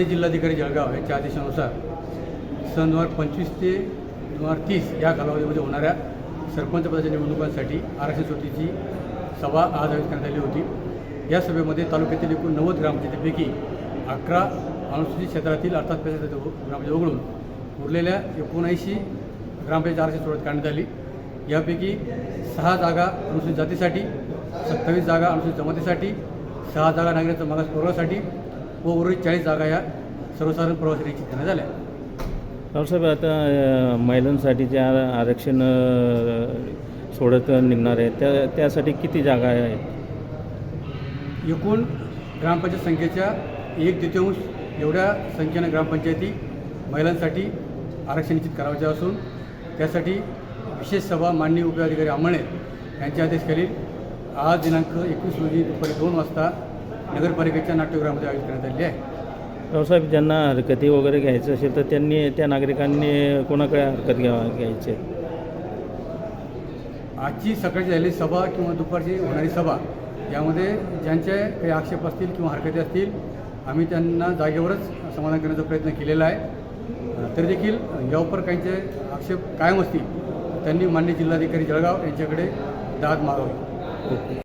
जिल्हाधिकारी जळगाव यांच्या आदेशानुसार सन दोन हजार पंचवीस ते दोन हजार तीस या कालावधीमध्ये होणाऱ्या सरपंच पदाच्या निवडणुकांसाठी आरक्षण सोडतीची सभा आज आयोजित करण्यात आली होती. या सभेमध्ये तालुक्यातील एकूण नव्वद ग्रामपंचायतीपैकी अकरा अनुसूचित क्षेत्रातील अर्थात ग्रामपंचायत वगळून उरलेल्या एकोणऐंशी ग्रामपंचायत आरक्षण सोडत करण्यात आली. यापैकी सहा जागा अनुसूचित जातीसाठी सत्तावीस जागा अनुसूचित जमातीसाठी सहा जागा नागरिकत्व मागास प्रवर्गासाठी व उर्वरित चाळीस जागा या सर्वसाधारण प्रवासी करण्यात आल्या रावसाहेब आता महिलांसाठी जे आर- आरक्षण सोडत निघणार आहे त्या त्यासाठी किती जागा आहेत? एकूण ग्रामपंचायत संख्येच्या एक द्वितीयांश एवढ्या संख्येनं ग्रामपंचायती महिलांसाठी आरक्षण निश्चित करावयाचे असून त्यासाठी विशेष सभा माननीय उपविभागाधिकारी आमणे यांच्या आदेशाखाली आज दिनांक एकवीस रोजी दुपारी दोन वाजता नगरपालिकेच्या नाट्यगृहामध्ये आयोजित करण्यात आलेली आहे. रावसाहेब ज्यांना हरकती वगैरे घ्यायचं असेल तर त्यांनी त्या नागरिकांनी कोणाकडे हरकत घ्यावा घ्यायची? आजची सकाळची झालेली सभा किंवा दुपारची होणारी सभा यामध्ये ज्यांचे काही आक्षेप असतील किंवा हरकती असतील आम्ही त्यांना जागेवरच समाधान करण्याचा प्रयत्न केलेला आहे. तरी देखील यावर काहींचे आक्षेप कायम असतील त्यांनी मान्य जिल्हाधिकारी जळगाव यांच्याकडे दाद मागावी.